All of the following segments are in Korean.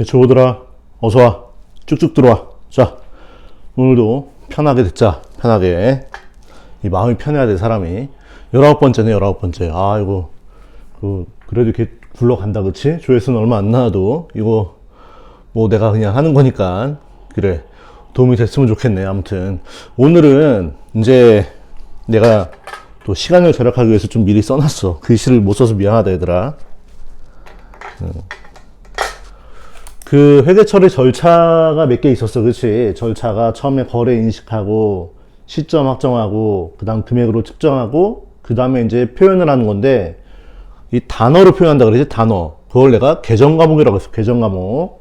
개초보들아 어서 와. 쭉쭉 들어와. 자 오늘도 편하게 듣자. 편하게. 이 마음이 편해야 돼 사람이 열아홉 번째네 열아홉 번째. 아 이거 그 그래도 이렇게 굴러간다 그치? 조회수는 얼마 안 나와도 이거 뭐 내가 그냥 하는 거니까 그래. 도움이 됐으면 좋겠네 아무튼. 오늘은 이제 내가 또 시간을 절약하기 위해서 좀 미리 써놨어. 글씨를 못 써서 미안하다 얘들아 그 회계 처리 절차가 몇 개 있었어, 그렇지? 절차가 처음에 거래 인식하고 시점 확정하고 그다음 금액으로 측정하고 그다음에 이제 표현을 하는 건데 이 단어로 표현한다 그러지 단어. 그걸 내가 계정 과목이라고 했어. 계정 과목.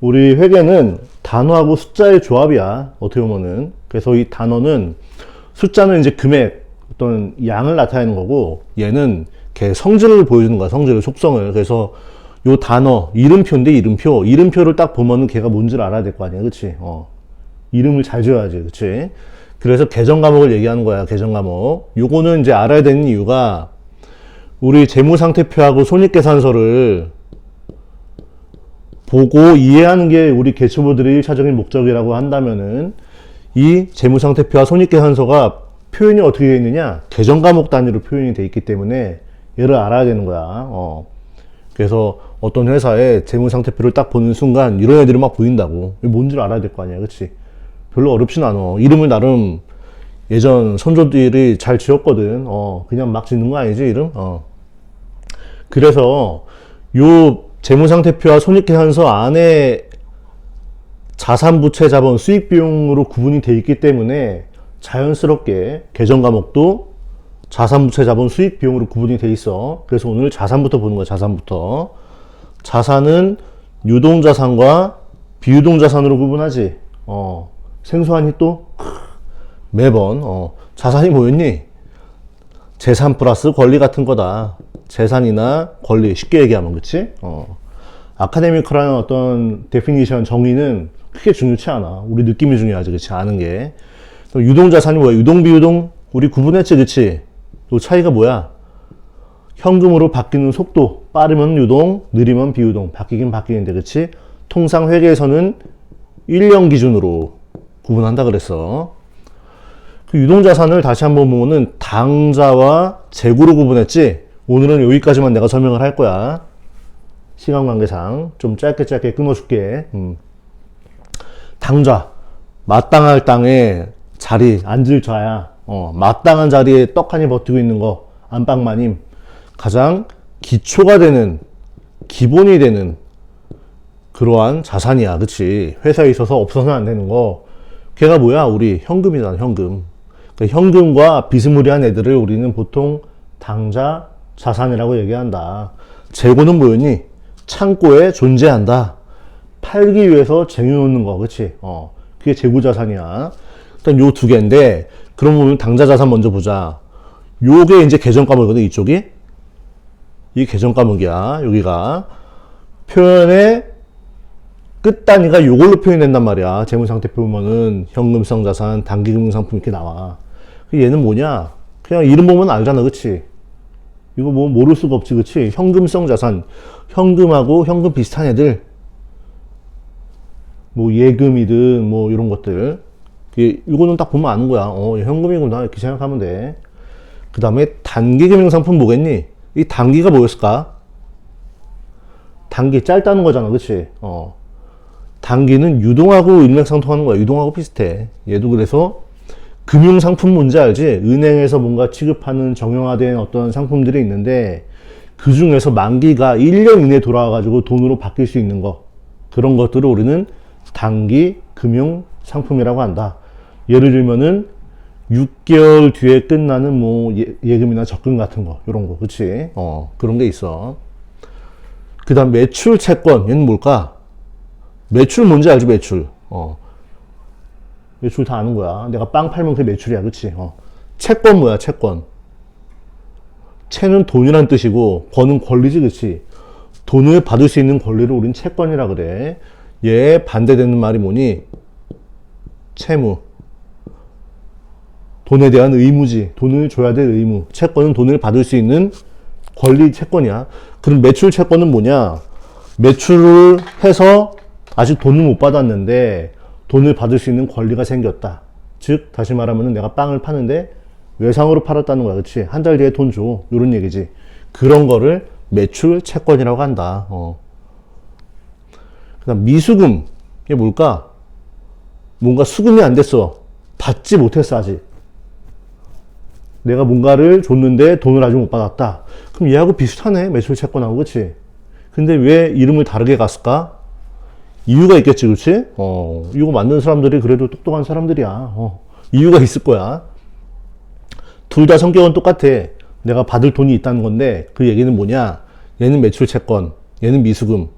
우리 회계는 단어하고 숫자의 조합이야. 어떻게 보면은. 그래서 이 단어는 숫자는 이제 금액 어떤 양을 나타내는 거고 얘는 걔 성질을 보여주는 거야. 성질을 속성을. 그래서 요 단어 이름표인데 이름표. 이름표를 딱 보면은 걔가 뭔지를 알아야 될 거 아니야 그치? 어. 이름을 잘 지어야지 그치? 그래서 계정 과목을 얘기하는 거야 계정 과목. 요거는 이제 알아야 되는 이유가 우리 재무상태표하고 손익계산서를 보고 이해하는 게 우리 개초보들의 일차적인 목적이라고 한다면은 이 재무상태표와 손익계산서가 표현이 어떻게 되어 있느냐? 계정 과목 단위로 표현이 되어 있기 때문에 얘를 알아야 되는 거야. 어. 그래서 어떤 회사의 재무상태표를 딱 보는 순간 이런 애들이 막 보인다고. 뭔지를 알아야 될 거 아니야. 그치? 별로 어렵진 않아. 이름을 나름 예전 선조들이 잘 지었거든. 어, 그냥 막 짓는 거 아니지, 이름? 어. 그래서 요 재무상태표와 손익계산서 안에 자산부채 자본 수익 비용으로 구분이 돼 있기 때문에 자연스럽게 계정 과목도 자산부채 자본 수익 비용으로 구분이 돼 있어. 그래서 오늘 자산부터 보는 거야, 자산부터. 자산은 유동 자산과 비유동 자산으로 구분하지. 어, 생소하니 또? 크, 매번, 어, 자산이 뭐였니? 재산 플러스 권리 같은 거다. 재산이나 권리, 쉽게 얘기하면, 그치? 어. 아카데미컬한 어떤 데피니션 정의는 크게 중요치 않아. 우리 느낌이 중요하지, 그치? 아는 게. 그럼 유동 자산이 뭐야? 유동, 비유동? 우리 구분했지, 그치? 또 차이가 뭐야? 현금으로 바뀌는 속도 빠르면 유동, 느리면 비유동 바뀌긴 바뀌는데 그렇지? 통상 회계에서는 1년 기준으로 구분한다 그랬어. 그 유동자산을 다시 한번 보면은 당자와 재고로 구분했지. 오늘은 여기까지만 내가 설명을 할 거야. 시간 관계상 좀 짧게 짧게 끊어줄게. 음. 당자 마땅할 땅에 자리 앉을 자야. 어, 마땅한 자리에 떡하니 버티고 있는 거 안방마님. 가장 기초가 되는 기본이 되는 그러한 자산이야 그치? 회사에 있어서 없어서는 안 되는 거. 걔가 뭐야? 우리 현금이잖아 현금. 그러니까 현금과 비스무리한 애들을 우리는 보통 당자 자산이라고 얘기한다. 재고는 뭐였니? 창고에 존재한다. 팔기 위해서 쟁여놓는 거 그치? 어 그게 재고 자산이야. 일단 요 두 개인데 그러면 당자 자산 먼저 보자. 요게 이제 계정 과목이거든, 이쪽이. 이 계정 과목이야, 여기가. 표현의 끝 단위가 요걸로 표현된단 말이야. 재무상태표 보면은 현금성 자산, 단기금융상품 이렇게 나와. 그 얘는 뭐냐? 그냥 이름 보면 알잖아, 그치? 이거 뭐 모를 수가 없지, 그치? 현금성 자산. 현금하고 현금 비슷한 애들. 뭐 예금이든 뭐 이런 것들. 이- 이거는 딱 보면 아는 거야. 어, 현금이구나. 이렇게 생각하면 돼. 그 다음에 단기 금융상품 뭐겠니? 이 단기가 뭐였을까? 단기 짧다는 거잖아. 그치? 어. 단기는 유동하고 일맥상통하는 거야. 유동하고 비슷해. 얘도 그래서 금융상품 뭔지 알지? 은행에서 뭔가 취급하는 정형화된 어떤 상품들이 있는데 그 중에서 만기가 1년 이내에 돌아와가지고 돈으로 바뀔 수 있는 거. 그런 것들을 우리는 단기 금융 상품이라고 한다. 예를 들면은 6개월 뒤에 끝나는 뭐 예, 예금이나 적금 같은 거, 이런 거, 그치? 어, 그런 게 있어. 그 다음 매출 채권, 얘는 뭘까? 매출 뭔지 알지, 매출? 어. 매출 다 아는 거야. 내가 빵 팔면 그게 매출이야, 그치? 어. 채권 뭐야, 채권? 채는 돈이란 뜻이고, 버는 권리지, 그치? 돈을 받을 수 있는 권리를 우린 채권이라 그래. 얘 반대되는 말이 뭐니? 채무. 돈에 대한 의무지. 돈을 줘야 될 의무. 채권은 돈을 받을 수 있는 권리 채권이야. 그럼 매출 채권은 뭐냐? 매출을 해서 아직 돈을 못 받았는데 돈을 받을 수 있는 권리가 생겼다. 즉 다시 말하면 내가 빵을 파는데 외상으로 팔았다는 거야, 그렇지? 한달 뒤에 돈 줘, 이런 얘기지. 그런 거를 매출 채권이라고 한다. 어. 그 다음 미수금 이게 뭘까? 뭔가 수금이 안 됐어. 받지 못했어 아직. 내가 뭔가를 줬는데 돈을 아직 못 받았다. 그럼 얘하고 비슷하네 매출 채권하고 그렇지? 근데 왜 이름을 다르게 갔을까? 이유가 있겠지, 그렇지? 어, 이거 만든 사람들이 그래도 똑똑한 사람들이야. 어, 이유가 있을 거야. 둘 다 성격은 똑같아. 내가 받을 돈이 있다는 건데 그 얘기는 뭐냐? 얘는 매출 채권, 얘는 미수금.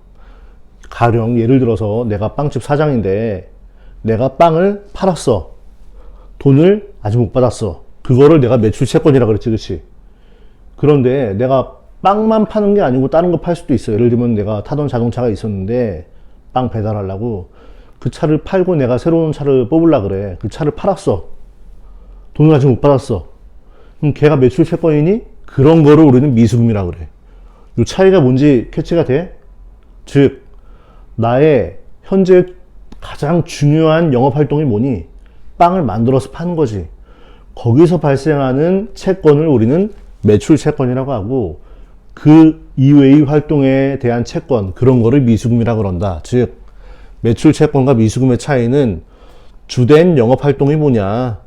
가령 예를 들어서 내가 빵집 사장인데 내가 빵을 팔았어. 돈을 아직 못 받았어. 그거를 내가 매출 채권이라 그랬지, 그렇지? 그런데 내가 빵만 파는 게 아니고 다른 거 팔 수도 있어. 예를 들면 내가 타던 자동차가 있었는데 빵 배달하려고 그 차를 팔고 내가 새로운 차를 뽑으려 그래. 그 차를 팔았어. 돈을 아직 못 받았어. 그럼 걔가 매출 채권이니 그런 거를 우리는 미수금이라 그래. 이 차이가 뭔지 캐치가 돼? 즉 나의 현재 가장 중요한 영업 활동이 뭐니? 빵을 만들어서 파는 거지. 거기서 발생하는 채권을 우리는 매출 채권이라고 하고 그 이외의 활동에 대한 채권 그런 거를 미수금이라고 그런다. 즉 매출 채권과 미수금의 차이는 주된 영업 활동이 뭐냐?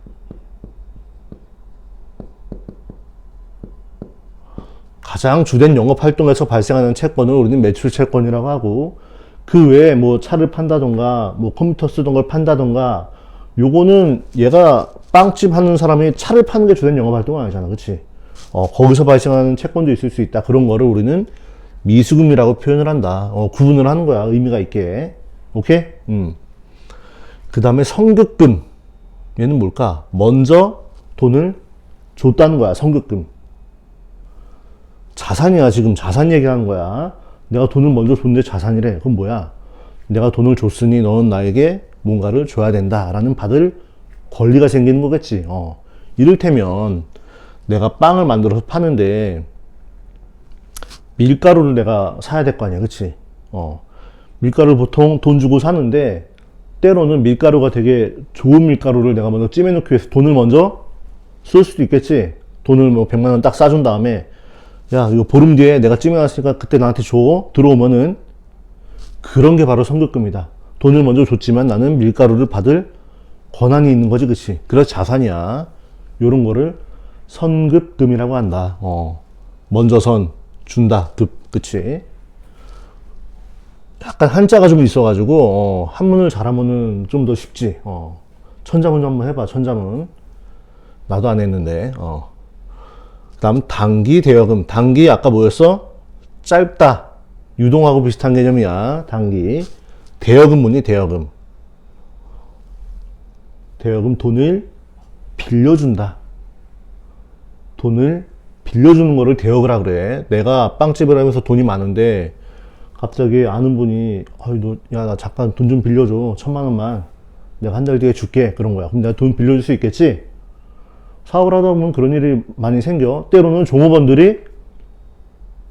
가장 주된 영업 활동에서 발생하는 채권을 우리는 매출 채권이라고 하고 그 외에 뭐 차를 판다던가 뭐 컴퓨터 쓰던 걸 판다던가 요거는 얘가 빵집 하는 사람이 차를 파는 게 주된 영업 활동은 아니잖아. 그치? 어, 거기서 발생하는 채권도 있을 수 있다. 그런 거를 우리는 미수금이라고 표현을 한다. 어, 구분을 하는 거야. 의미가 있게. 오케이? 음. 그 다음에 성급금. 얘는 뭘까? 먼저 돈을 줬다는 거야. 성급금. 자산이야. 지금 자산 얘기하는 거야. 내가 돈을 먼저 줬는데 자산이래. 그럼 뭐야? 내가 돈을 줬으니 너는 나에게 뭔가를 줘야 된다. 라는 받을 권리가 생기는 거겠지. 어. 이를테면 내가 빵을 만들어서 파는데 밀가루를 내가 사야 될 거 아니야. 그치? 어. 밀가루를 보통 돈 주고 사는데 때로는 밀가루가 되게 좋은 밀가루를 내가 먼저 찜해놓기 위해서 돈을 먼저 쓸 수도 있겠지. 돈을 뭐 100만 원 딱 싸준 다음에 야, 이거 보름 뒤에 내가 찜해놨으니까 그때 나한테 줘. 들어오면은 그런 게 바로 성급금이다. 돈을 먼저 줬지만 나는 밀가루를 받을 권한이 있는 거지, 그치? 그래서 자산이야. 요런 거를 선급금이라고 한다. 어. 먼저 선, 준다, 급, 그치? 약간 한자가 좀 있어가지고, 어, 한문을 잘하면은 좀 더 쉽지. 어. 천자문 좀 한번 해봐, 천자문. 나도 안 했는데, 어. 그 다음 단기 대여금. 단기 아까 뭐였어? 짧다. 유동하고 비슷한 개념이야. 단기. 대여금 뭐니? 대여금. 대여금 돈을 빌려준다. 돈을 빌려주는 거를 대여금이라 그래. 내가 빵집을 하면서 돈이 많은데 갑자기 아는 분이 어이 너야 나 잠깐 돈 좀 빌려줘 천만 원만 내가 한 달 뒤에 줄게 그런 거야. 그럼 내가 돈 빌려줄 수 있겠지? 사업을 하다 보면 그런 일이 많이 생겨. 때로는 종업원들이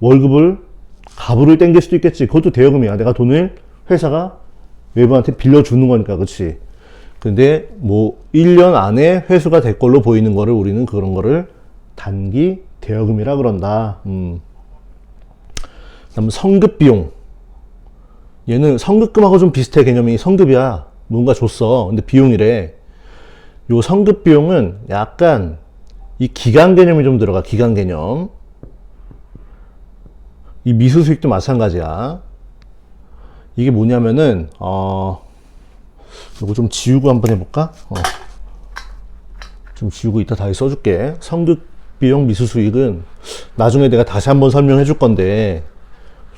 월급을 가부를 땡길 수도 있겠지. 그것도 대여금이야. 내가 돈을 회사가 외부한테 빌려주는 거니까, 그치? 근데 뭐 1년 안에 회수가 될 걸로 보이는 거를 우리는 그런 거를 단기 대여금이라 그런다. 음. 그다음 성급 비용. 얘는 성급금하고 좀 비슷해 개념이 성급이야. 뭔가 줬어. 근데 비용이래. 요 성급 비용은 약간 이 기간 개념이 좀 들어가. 기간 개념. 이 미수 수익도 마찬가지야. 이게 뭐냐면은 어 이거 좀 지우고 한번 해볼까? 어. 좀 지우고 이따 다시 써줄게. 성급 비용 미수 수익은 나중에 내가 다시 한번 설명해 줄 건데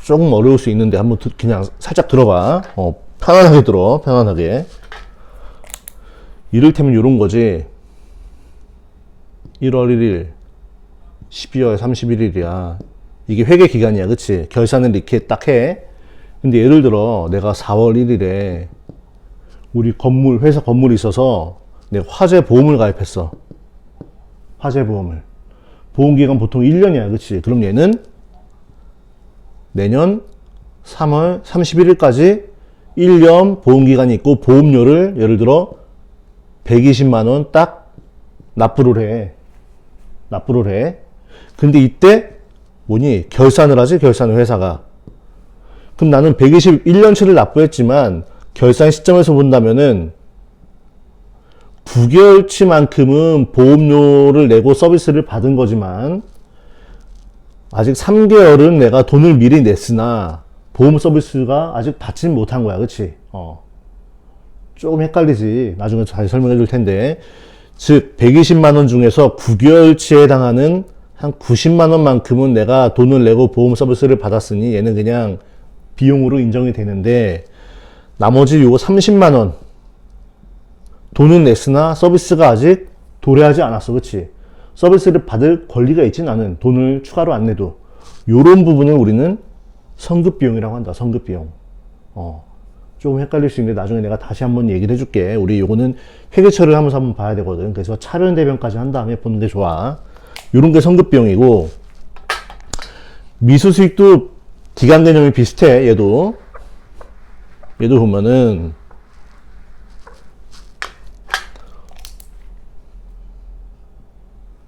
조금 어려울 수 있는데 한번 드- 그냥 살짝 들어봐. 어, 편안하게 들어. 편안하게. 이를테면 이런 거지. 1월 1일, 12월 31일이야. 이게 회계 기간이야, 그치? 결산을 이렇게 딱 해. 근데 예를 들어, 내가 4월 1일에 우리 건물, 회사 건물이 있어서 내가 화재 보험을 가입했어. 화재 보험을. 보험 기간 보통 1년이야, 그치? 그럼 얘는 내년 3월 31일까지 1년 보험 기간이 있고 보험료를 예를 들어 120만 원 딱 납부를 해. 납부를 해. 근데 이때 뭐니? 결산을 하지, 결산을 회사가. 그럼 나는 121년치를 납부했지만 결산 시점에서 본다면은 9개월치만큼은 보험료를 내고 서비스를 받은 거지만 아직 3개월은 내가 돈을 미리 냈으나 보험 서비스가 아직 받지는 못한 거야. 그치? 어. 조금 헷갈리지. 나중에 잘 설명해 줄 텐데. 즉, 120만원 중에서 9개월치에 해당하는 한 90만원만큼은 내가 돈을 내고 보험 서비스를 받았으니 얘는 그냥 비용으로 인정이 되는데, 나머지 요거 30만원. 돈은 냈으나 서비스가 아직 도래하지 않았어. 그치? 서비스를 받을 권리가 있지 나는 돈을 추가로 안 내도. 요런 부분을 우리는 성급 비용이라고 한다. 성급 비용. 어. 조금 헷갈릴 수 있는데 나중에 내가 다시 한번 얘기를 해줄게. 우리 요거는 회계처리를 하면서 한번 봐야 되거든. 그래서 차변 대변까지 한 다음에 보는 게 좋아. 요런 게 성급 비용이고 미수 수익도 기간 개념이 비슷해. 얘도 얘도 보면은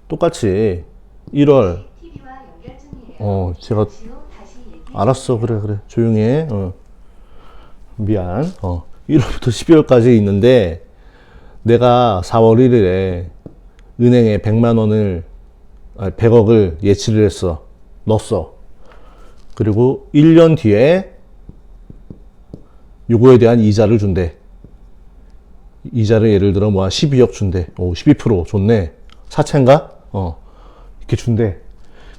똑같이 1월. TV와 연결 중이에요. 어 제가. 알았어. 그래 그래. 조용히 해. 어. 미안. 어. 1월부터 12월까지 있는데 내가 4월 1일에 은행에 100만 원을 아니 100억을 예치를 했어. 넣었어. 그리고 1년 뒤에 요거에 대한 이자를 준대. 이자를 예를 들어 뭐 12억 준대. 오 12% 좋네. 사채인가? 어 이렇게 준대.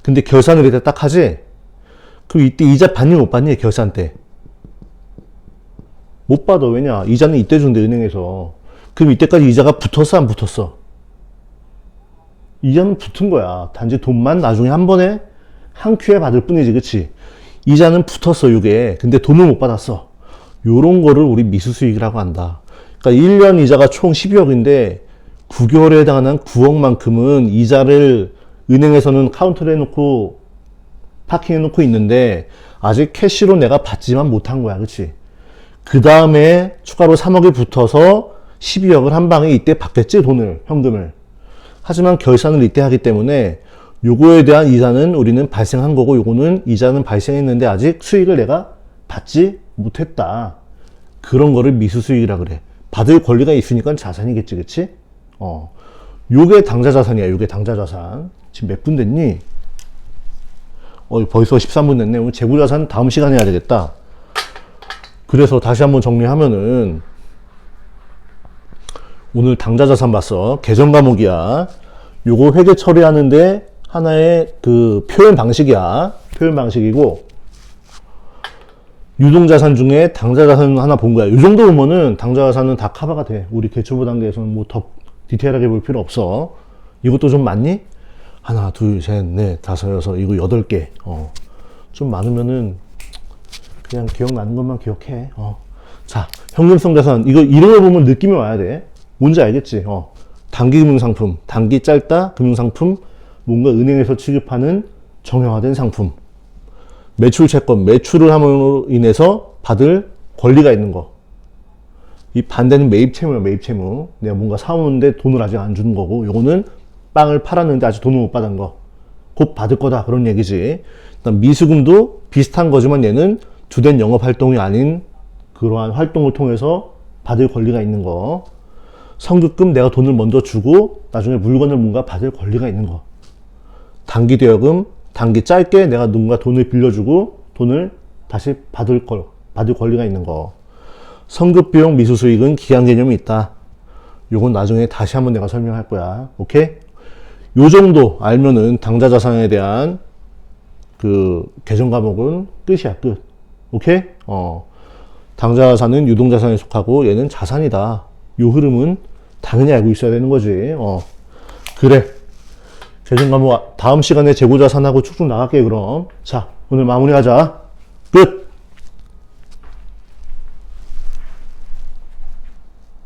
근데 결산을 이때 딱 하지? 그럼 이때 이자 받니 못 받니? 결산 때? 못 받아. 왜냐? 이자는 이때 준대 은행에서. 그럼 이때까지 이자가 붙었어? 안 붙었어? 이자는 붙은 거야. 단지 돈만 나중에 한 번에 한 큐에 받을 뿐이지 그치? 이자는 붙었어 이게. 근데 돈을 못 받았어 요런 거를 우리 미수수익이라고 한다 그러니까 1년 이자가 총 12억인데 9개월에 해당하는 9억만큼은 이자를 은행에서는 카운트를 해놓고 파킹해 놓고 있는데 아직 캐시로 내가 받지만 못한 거야. 그치? 그 다음에 추가로 3억이 붙어서 12억을 한 방에 이때 받겠지 돈을 현금을. 하지만 결산을 이때 하기 때문에 요거에 대한 이자는 우리는 발생한 거고 요거는 이자는 발생했는데 아직 수익을 내가 받지 못했다. 그런 거를 미수수익이라 그래. 받을 권리가 있으니까 자산이겠지, 그치? 어. 요게 당좌 자산이야, 요게 당좌 자산. 지금 몇 분 됐니? 어, 벌써 13분 됐네. 오늘 재고 자산 다음 시간에 해야 되겠다. 그래서 다시 한번 정리하면은, 오늘 당좌 자산 봤어. 계정 과목이야. 요거 회계 처리하는데 하나의 그 표현 방식이야. 표현 방식이고, 유동자산 중에 당좌자산 하나 본 거야. 이 정도 보면은 당좌자산은 다 커버가 돼. 우리 개초보 단계에서는 뭐 더 디테일하게 볼 필요 없어. 이것도 좀 많니? 하나, 둘, 셋, 넷, 다섯, 여섯, 이거 여덟 개. 어. 좀 많으면은 그냥 기억나는 것만 기억해. 어. 자, 현금성 자산. 이거 이런 거 보면 느낌이 와야 돼. 뭔지 알겠지? 어. 단기 금융상품, 단기 짧다 금융상품, 뭔가 은행에서 취급하는 정형화된 상품. 매출 채권, 매출을 함으로 인해서 받을 권리가 있는 거. 이 반대는 매입 채무야, 매입 채무. 내가 뭔가 사오는데 돈을 아직 안 주는 거고, 요거는 빵을 팔았는데 아직 돈을 못 받은 거. 곧 받을 거다. 그런 얘기지. 일단 미수금도 비슷한 거지만 얘는 주된 영업 활동이 아닌 그러한 활동을 통해서 받을 권리가 있는 거. 성급금 내가 돈을 먼저 주고 나중에 물건을 뭔가 받을 권리가 있는 거. 단기 대여금, 단기 짧게 내가 누군가 돈을 빌려주고 돈을 다시 받을 걸, 받을 권리가 있는 거. 성급 비용 미수 수익은 기간 개념이 있다. 요건 나중에 다시 한번 내가 설명할 거야. 오케이? 요 정도 알면은 당좌 자산에 대한 그 계정 과목은 끝이야, 끝. 오케이? 어. 당좌 자산은 유동 자산에 속하고 얘는 자산이다. 요 흐름은 당연히 알고 있어야 되는 거지. 어. 그래. 과목 다음 시간에 재고 자 산하고 쭉쭉 나갈게 그럼. 자, 오늘 마무리하자. 끝.